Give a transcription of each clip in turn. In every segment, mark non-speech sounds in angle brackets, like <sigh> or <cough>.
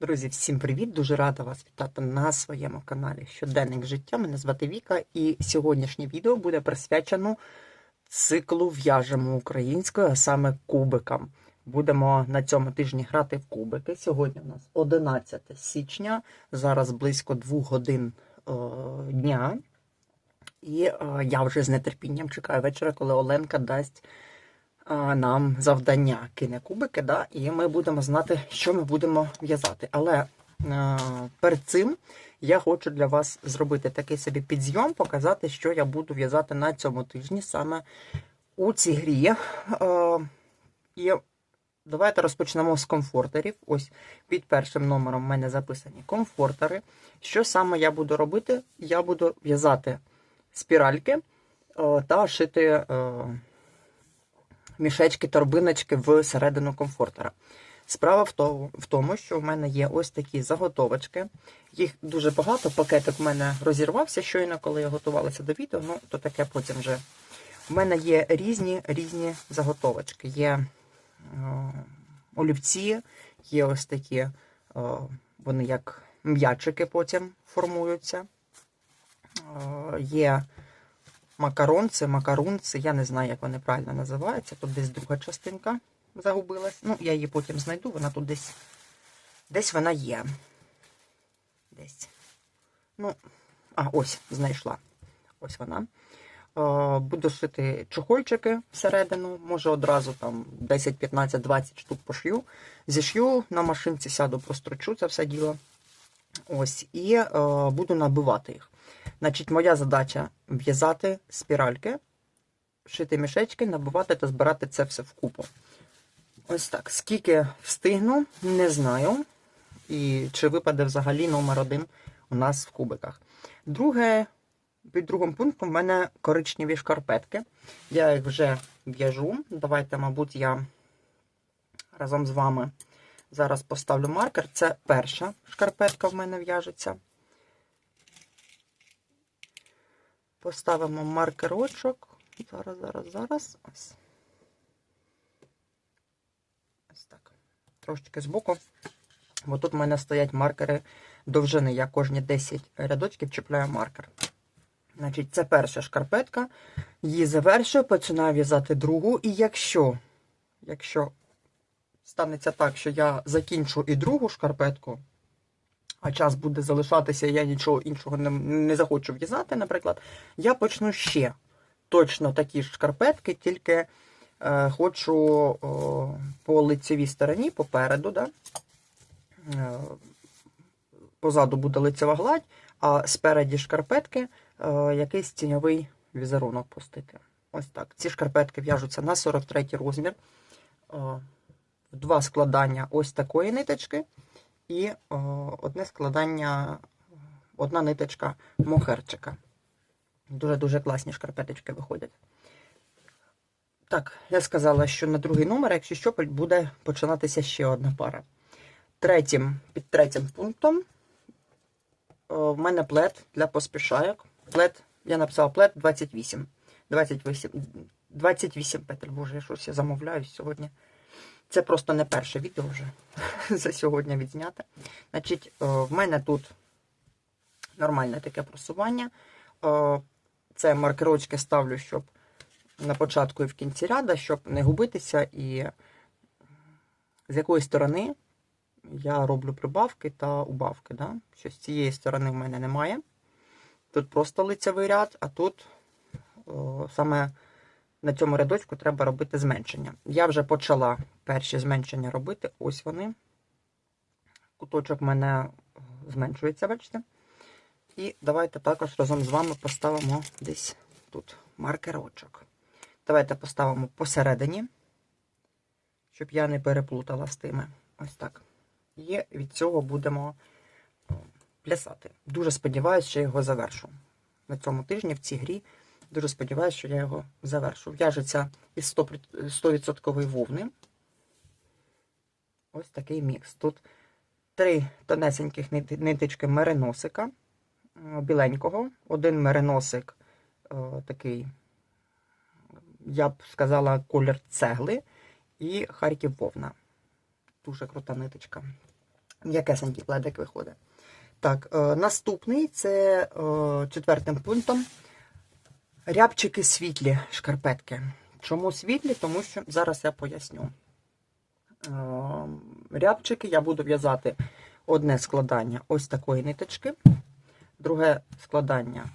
Друзі, всім привіт! Дуже рада вас вітати на своєму каналі Щоденник життя. Мене звати Віка, і сьогоднішнє відео буде присвячено циклу в'яжемо українською, а саме кубикам. Будемо на цьому тижні грати в кубики. Сьогодні у нас 11 січня, зараз близько 2 годин е, дня. І е, я вже з нетерпінням чекаю вечора, коли Оленка дасть нам завдання кине кубики, да, і ми будемо знати, що ми будемо в'язати. Але а, перед цим я хочу для вас зробити такий собі підзйом, показати, що я буду в'язати на цьому тижні саме у цій грі. А, і давайте розпочнемо з комфортерів. Ось під першим номером в мене записані комфортери. Що саме я буду робити? Я буду в'язати спіральки та шити. а, мішечки, торбиночки всередину комфортера. Справа в тому, що в мене є ось такі заготовочки. Їх дуже багато. Пакетик в мене розірвався щойно, коли я готувалася до відео. Ну, то таке потім вже. У мене є різні різні заготовочки. Є о, олівці, є ось такі, о, вони як м'ячики потім формуються. О, є макаронці, макарунці, я не знаю, як вони правильно називаються. Тут десь друга частинка загубилась. Ну, я її потім знайду, вона тут десь десь вона є. Десь. Ну, а, ось, знайшла. Ось вона. Е, Буду шити чохольчики всередину, може одразу там 10, 15, 20 штук пошью. Зішью на машинці, сяду, прострочу це все діло. Ось, і е, буду набивати їх. Значить, моя задача в'язати спіральки, шити мішечки, набивати та збирати це все вкупу. Ось так. Скільки встигну, не знаю. І чи випаде взагалі номер один у нас в кубиках. Друге, під другим пунктом в мене коричневі шкарпетки. Я їх вже в'яжу. Давайте, мабуть, я разом з вами зараз поставлю маркер. Це перша шкарпетка в мене в'яжеться. Поставимо маркерочок. Зараз, зараз, зараз. Ось. Ось так. Трошечки збоку. Бо тут в мене стоять маркери довжини. Я кожні 10 рядочків чіпляю маркер. Значить, це перша шкарпетка. Її завершую, починаю в'язати другу. І якщо, якщо станеться так, що я закінчу і другу шкарпетку, а час буде залишатися, я нічого іншого не, не захочу в'язати, наприклад, я почну ще точно такі ж шкарпетки, тільки е, хочу о, по лицевій стороні, попереду, да? е, позаду буде лицева гладь, а спереді шкарпетки е, якийсь тіньовий візерунок пустити. Ось так. Ці шкарпетки в'яжуться на 43 розмір. Е, два складання ось такої ниточки і о, одне складання, одна ниточка мохерчика. Дуже-дуже класні шкарпеточки виходять. Так, я сказала, що на другий номер, якщо що, буде починатися ще одна пара. Третім, під третім пунктом о, в мене плед для поспішайок. Плед, я написала плед 28. 28, 28 петель, боже, я щось я замовляю сьогодні. Це просто не перше відео вже <laughs> за сьогодні відзняте. Значить, в мене тут нормальне таке просування. Це маркерочки ставлю, щоб на початку і в кінці ряда, щоб не губитися, і з якої сторони я роблю прибавки та убавки. Да? Що з цієї сторони в мене немає. Тут просто лицевий ряд, а тут о, саме на цьому рядочку треба робити зменшення. Я вже почала перші зменшення робити. Ось вони. Куточок в мене зменшується, бачите? І давайте також разом з вами поставимо десь тут маркерочок. Давайте поставимо посередині, щоб я не переплутала з тими. Ось так. І від цього будемо плясати. Дуже сподіваюся, що я його завершу. На цьому тижні в цій грі. Дуже сподіваюся, що я його завершу. В'яжеться із 100% вовни. Ось такий мікс. Тут три тонесеньких нитички мериносика біленького, один мериносик такий, я б сказала, колір цегли, і Харків вовна. Дуже крута ниточка. М'якесенький пледик виходить. Так, е, наступний це е, четвертим пунктом. Рябчики світлі шкарпетки. Чому світлі? Тому що зараз я поясню. Е, рябчики я буду в'язати одне складання ось такої ниточки, друге складання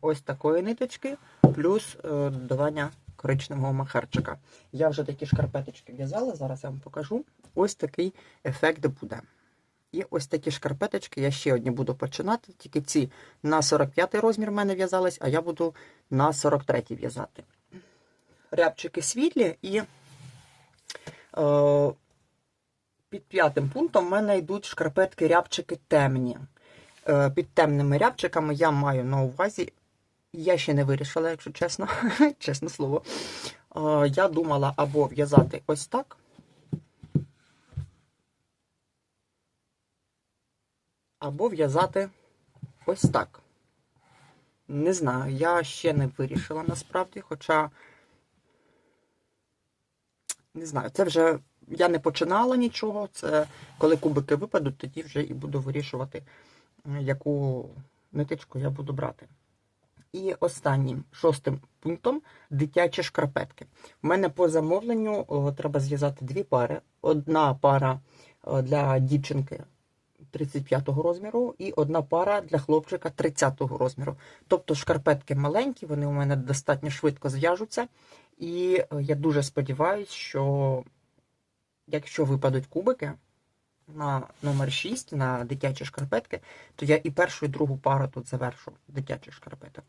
ось такої ниточки, плюс е, додавання коричневого махерчика. Я вже такі шкарпеточки в'язала, зараз я вам покажу. Ось такий ефект буде. І ось такі шкарпеточки, я ще одні буду починати, тільки ці на 45 розмір в мене в'язались, а я буду на 43 в'язати. Рябчики світлі і е, під п'ятим пунктом в мене йдуть шкарпетки рябчики темні. Е, під темними рябчиками я маю на увазі, я ще не вирішила, якщо чесно, <laughs> чесне слово. Е, я думала або в'язати ось так. Або в'язати ось так. Не знаю, я ще не вирішила насправді, хоча. Не знаю, це вже я не починала нічого. Це коли кубики випадуть, тоді вже і буду вирішувати, е, яку ниточку я буду брати. І останнім шостим пунктом дитячі шкарпетки. У мене по замовленню о, треба зв'язати дві пари. Одна пара о, для дівчинки 35-го розміру і одна пара для хлопчика 30-го розміру. Тобто шкарпетки маленькі, вони у мене достатньо швидко зв'яжуться. І е, я дуже сподіваюся, що якщо випадуть кубики на номер 6 на дитячі шкарпетки, то я і першу, і другу пару тут завершу дитячих шкарпеток.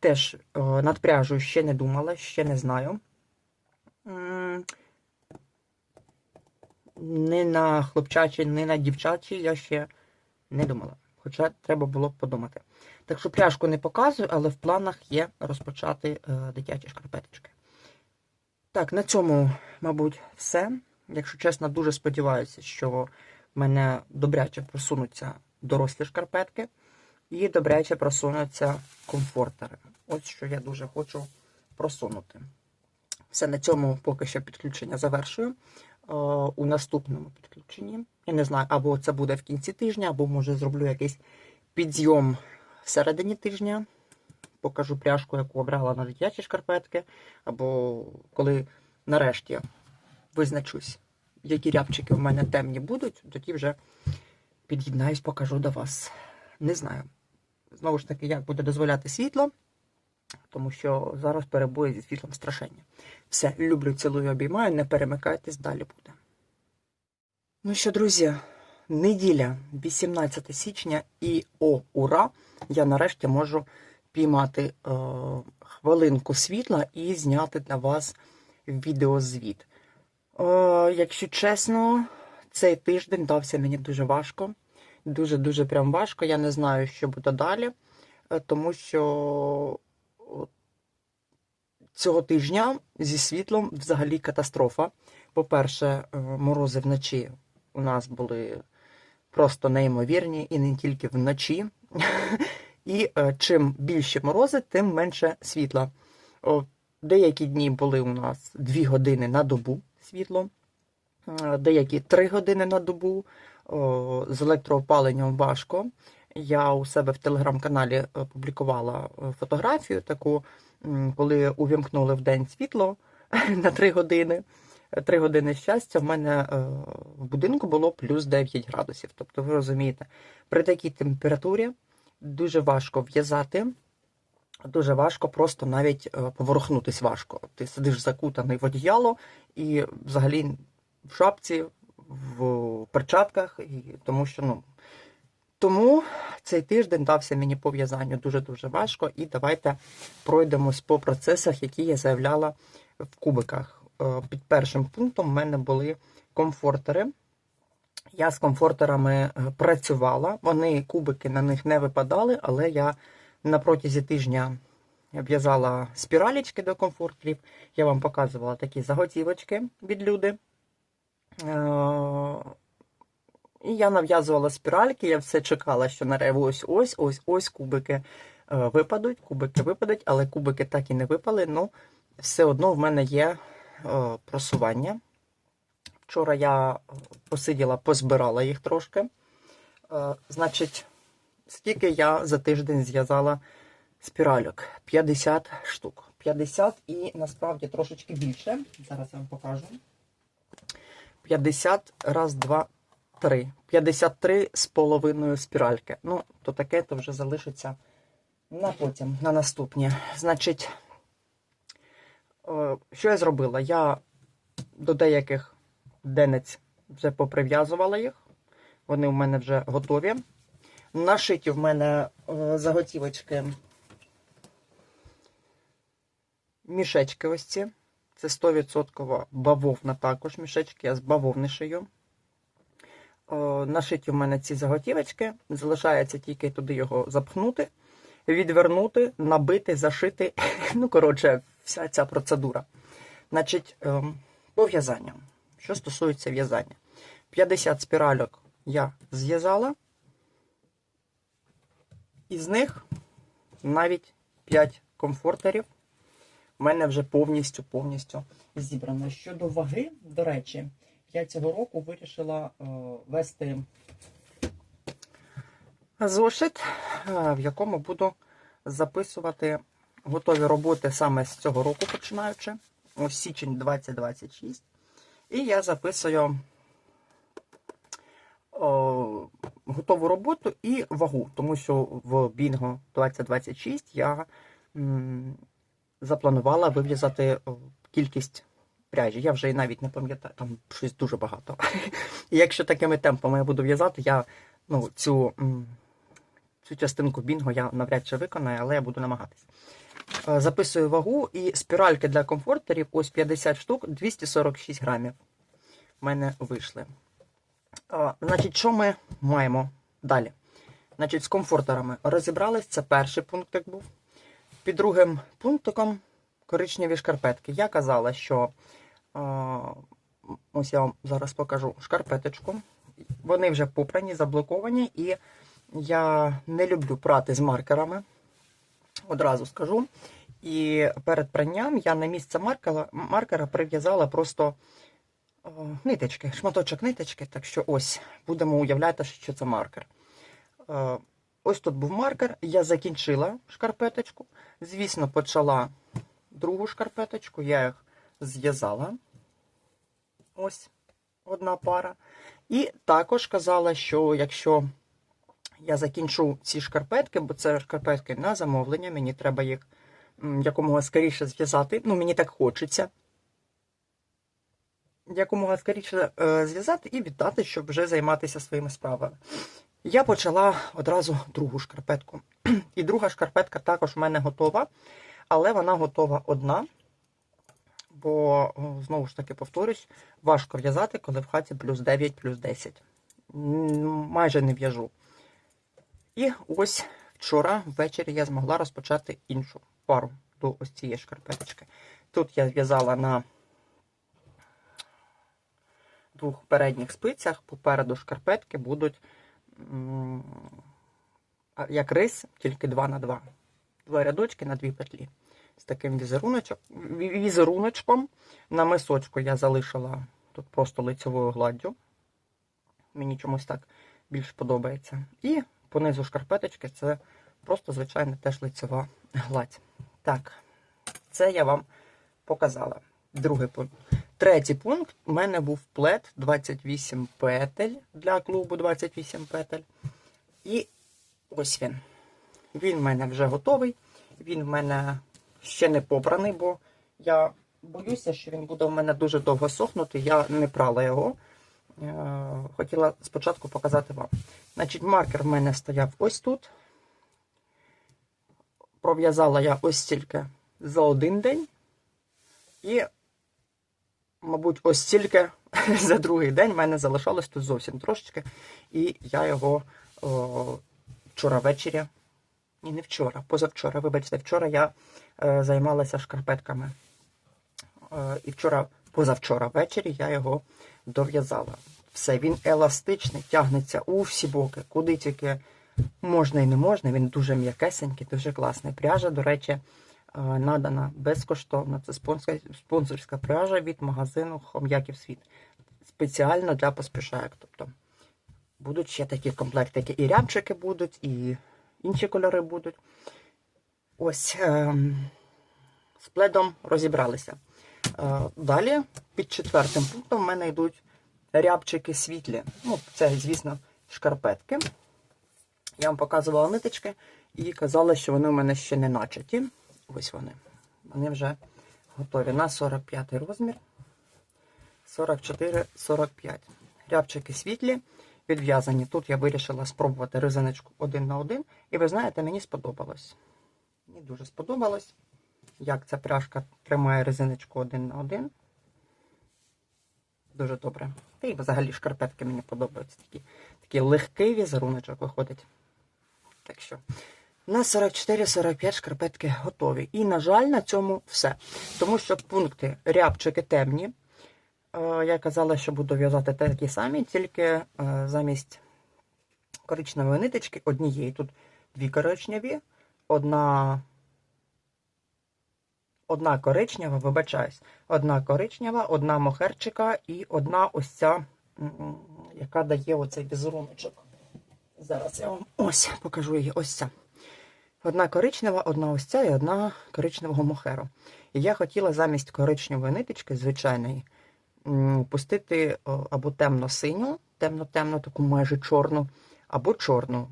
Теж е, над пряжею ще не думала, ще не знаю. Ні на хлопчачі, ні на дівчачі я ще не думала. Хоча треба було подумати. Так що пряжку не показую, але в планах є розпочати е, дитячі шкарпеточки. Так, на цьому, мабуть, все. Якщо чесно, дуже сподіваюся, що в мене добряче просунуться дорослі шкарпетки і добряче просунуться комфортери. Ось що я дуже хочу просунути. Все на цьому поки що підключення завершую. Е, У наступному підключенні. Я не знаю, або це буде в кінці тижня, або може зроблю якийсь підйом всередині тижня. Покажу пряжку, яку обрала на дитячі шкарпетки, або коли нарешті визначусь, які рябчики в мене темні будуть, тоді вже під'єднаюсь, покажу до вас. Не знаю. Знову ж таки, як буде дозволяти світло, тому що зараз перебої зі світлом страшенні. Все, люблю, цілую, обіймаю, не перемикайтесь, далі буде. Ну що, друзі, неділя, 18 січня, і о, ура! Я нарешті можу піймати е, хвилинку світла і зняти для вас відеозвіт. Е, якщо чесно, цей тиждень дався мені дуже важко. Дуже-дуже прям важко. Я не знаю, що буде далі, е, тому що цього тижня зі світлом взагалі катастрофа. По-перше, е, морози вночі у нас були просто неймовірні, і не тільки вночі. <laughs> І е, чим більше морози, тим менше світла. Деякі дні були у нас 2 години на добу світло, е, деякі 3 години на добу. З електроопаленням важко. Я у себе в телеграм-каналі е, публікувала е, фотографію таку, коли увімкнули в день світло <laughs> на 3 години. 3 години щастя, в мене е, в будинку було плюс 9 градусів. Тобто, ви розумієте, при такій температурі дуже важко в'язати, дуже важко просто навіть е, поворухнутись важко. Ти сидиш закутаний в одіяло і взагалі в шапці, в перчатках, тому що ну. Тому цей тиждень дався мені по в'язанню дуже-дуже важко, і давайте пройдемось по процесах, які я заявляла в кубиках. Е, Під першим пунктом в мене були комфортери. Я з комфортерами е, працювала. Вони кубики на них не випадали, але я на протязі тижня в'язала спіралічки до комфортерів. Я вам показувала такі заготівочки від люди. Е, І я нав'язувала спіральки, я все чекала, що наре ось ось ось ось кубики е, випадуть, кубики випадуть, але кубики так і не випали. Ну, все одно в мене є е, просування. Вчора я посиділа, позбирала їх трошки. Е, Значить, скільки я за тиждень зв'язала спіральок? 50 штук. 50 і насправді трошечки більше. Зараз я вам покажу. 50 раз, два, три. 53 з половиною спіральки. Ну, то таке то вже залишиться на потім, на наступні. Значить, е, що я зробила? Я до деяких денець вже поприв'язувала їх. Вони у мене вже готові. Нашиті в мене е, заготівочки. Мішечки ось ці. Це 100% бавовна також мішечки, я з бавовни шию. Нашиті в мене ці заготівочки. Залишається тільки туди його запхнути, відвернути, набити, зашити. <laughs> Ну, коротше, вся ця процедура. Значить, ем, по в'язанню. Що стосується в'язання. 50 спіральок я зв'язала. Із них навіть 5 комфортерів в мене вже повністю повністю зібрано. Щодо ваги, до речі, я цього року вирішила е, вести зошит, е, в якому буду записувати готові роботи саме з цього року починаючи. Ось січень 2026. І я записую о, готову роботу і вагу, тому що в Бінго 2026 я м, запланувала вив'язати кількість пряжі. Я вже і навіть не пам'ятаю, там щось дуже багато. <laughs> І якщо такими темпами я буду в'язати, я ну, цю, цю частинку Бінго я навряд чи виконаю, але я буду намагатись. Е, Записую вагу і спіральки для комфортерів, ось 50 штук, 246 грамів. В мене вийшли. А, Значить, що ми маємо далі? Значить, з комфортерами розібрались, це перший пунктик був. Під другим пунктиком коричневі шкарпетки. Я казала, що ось я вам зараз покажу шкарпеточку. Вони вже попрані, заблоковані, і я не люблю прати з маркерами. Одразу скажу. І перед пранням я на місце маркера, маркера прив'язала просто о, ниточки, шматочок ниточки. Так що ось будемо уявляти, що це маркер. Е, Ось тут був маркер, я закінчила шкарпеточку. Звісно, почала другу шкарпеточку, я їх зв'язала. Ось одна пара. І також казала, що якщо я закінчу ці шкарпетки, бо це шкарпетки на замовлення, мені треба їх якомога скоріше зв'язати. Ну, мені так хочеться. Якомога скоріше е, зв'язати і віддати, щоб вже займатися своїми справами. Я почала одразу другу шкарпетку. <clears throat> І друга шкарпетка також в мене готова, але вона готова одна. Бо, знову ж таки, повторюсь, важко в'язати, коли в хаті плюс 9, плюс 10. Майже не в'яжу. І ось вчора ввечері я змогла розпочати іншу пару до ось цієї шкарпеточки. Тут я зв'язала на двох передніх спицях, попереду шкарпетки будуть як рис, тільки 2 на 2. Два рядочки на дві петлі. З таким візеруночком. На мисочку я залишила тут просто лицевою гладдю. Мені чомусь так більш подобається. І понизу шкарпеточки це просто звичайна теж лицева гладь. Так, це я вам показала. Другий пункт. Третій пункт у мене був плед 28 петель для клубу 28 петель. І ось він. Він в мене вже готовий. Він в мене ще не попраний, бо я боюся, що він буде в мене дуже довго сохнути. Я не прала його. Е, Хотіла спочатку показати вам. Значить, маркер в мене стояв ось тут. Пров'язала я ось стільки за один день. І, мабуть, ось стільки <laughs> за другий день в мене залишалось тут зовсім трошечки. І я його о, вчора ввечері. Ні, не вчора, позавчора, вибачте, вчора я займалася шкарпетками. Е, і вчора, позавчора ввечері я його дов'язала. Все, він еластичний, тягнеться у всі боки, куди тільки можна і не можна. Він дуже м'якесенький, дуже класний. Пряжа, до речі, е, надана безкоштовно. Це спонсорська, пряжа від магазину Хом'яків Світ. Спеціально для поспішаєк. Тобто Будуть ще такі комплектики. І рябчики будуть, і інші кольори будуть. Ось ем, з пледом розібралися. Е, далі, під четвертим пунктом, в мене йдуть рябчики світлі. Ну, це, звісно, шкарпетки. Я вам показувала ниточки і казала, що вони у мене ще не начаті. Ось вони. Вони вже готові на 45 розмір. 44-45. Рябчики світлі, відв'язані. Тут я вирішила спробувати резиночку один на один. І ви знаєте, мені сподобалось. Мені дуже сподобалось, як ця пряжка тримає резиночку один на один. Дуже добре. Та й взагалі шкарпетки мені подобаються. Такі, такий легкий візеруночок виходить. Так що на 44-45 шкарпетки готові. І, на жаль, на цьому все. Тому що пункти рябчики темні. Е, Я казала, що буду в'язати такі самі, тільки е, замість коричневої ниточки однієї. Тут дві коричневі, одна. Одна коричнева, вибачаюсь, одна коричнева, одна мохерчика і одна ось ця, яка дає оцей візеруночок. Зараз я вам ось покажу її. Ось ця. Одна коричнева, одна ось ця і одна коричневого мохеру. І я хотіла замість коричневої ниточки, звичайної, пустити або темно-синю, темно-темно, таку майже чорну, або чорну.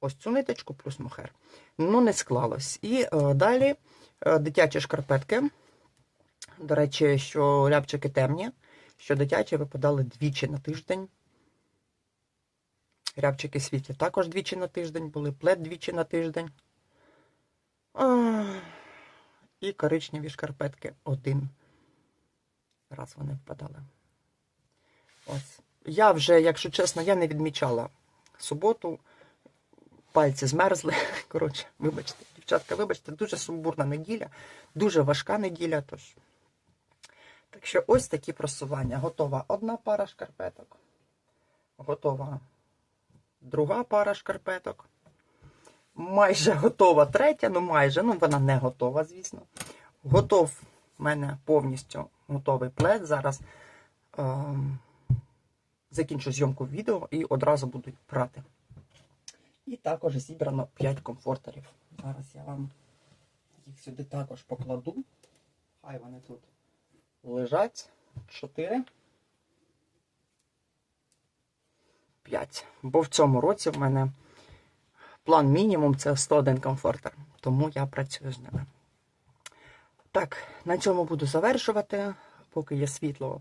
Ось цю ниточку плюс мохер. Ну, не склалось. І е, далі е, дитячі шкарпетки. До речі, що рябчики темні, що дитячі випадали двічі на тиждень. Рябчики світлі також двічі на тиждень були, плед двічі на тиждень. І коричневі шкарпетки один раз вони впадали. Ось. Я вже, якщо чесно, я не відмічала суботу. Пальці змерзли. <laughs> Коротше, вибачте, дівчатка, вибачте, дуже сумбурна неділя, дуже важка неділя. Тож. Так що ось такі просування. Готова одна пара шкарпеток. Готова друга пара шкарпеток. Майже готова третя, ну майже, ну вона не готова, звісно. Готов в мене повністю готовий плед. Зараз ем, закінчу зйомку відео і одразу буду прати. І також зібрано 5 комфортерів. Зараз я вам їх сюди також покладу. Хай вони тут лежать. 4. 5. Бо в цьому році в мене план мінімум це 101 комфортер. Тому я працюю з ними. Так, на цьому буду завершувати. Поки є світло,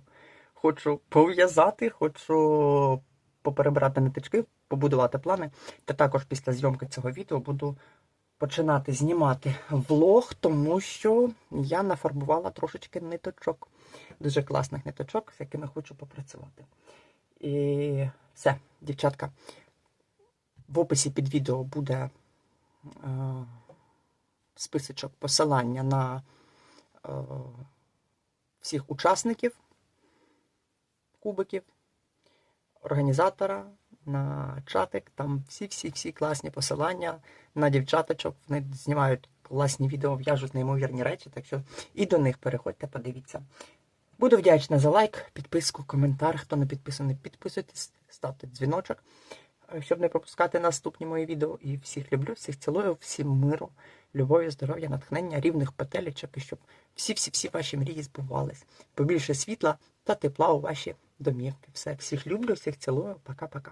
хочу пов'язати, хочу поперебирати ниточки, побудувати плани. Та також після зйомки цього відео буду починати знімати влог, тому що я нафарбувала трошечки ниточок. Дуже класних ниточок, з якими хочу попрацювати. І все, дівчатка. В описі під відео буде е, списочок посилання на е, всіх учасників кубиків, організатора, на чатик. Там всі-всі-всі класні посилання на дівчаточок. Вони знімають класні відео, в'яжуть неймовірні речі. Так що і до них переходьте, подивіться. Буду вдячна за лайк, підписку, коментар. Хто не підписаний, підписуйтесь, ставте дзвіночок, е, щоб не пропускати наступні мої відео. І всіх люблю, всіх цілую, всім миру, любові, здоров'я, натхнення, рівних петелечок, і щоб всі-всі-всі ваші мрії збувались. Побільше світла та тепла у ваші домівки. Все, всіх люблю, всіх цілую. Пока-пока.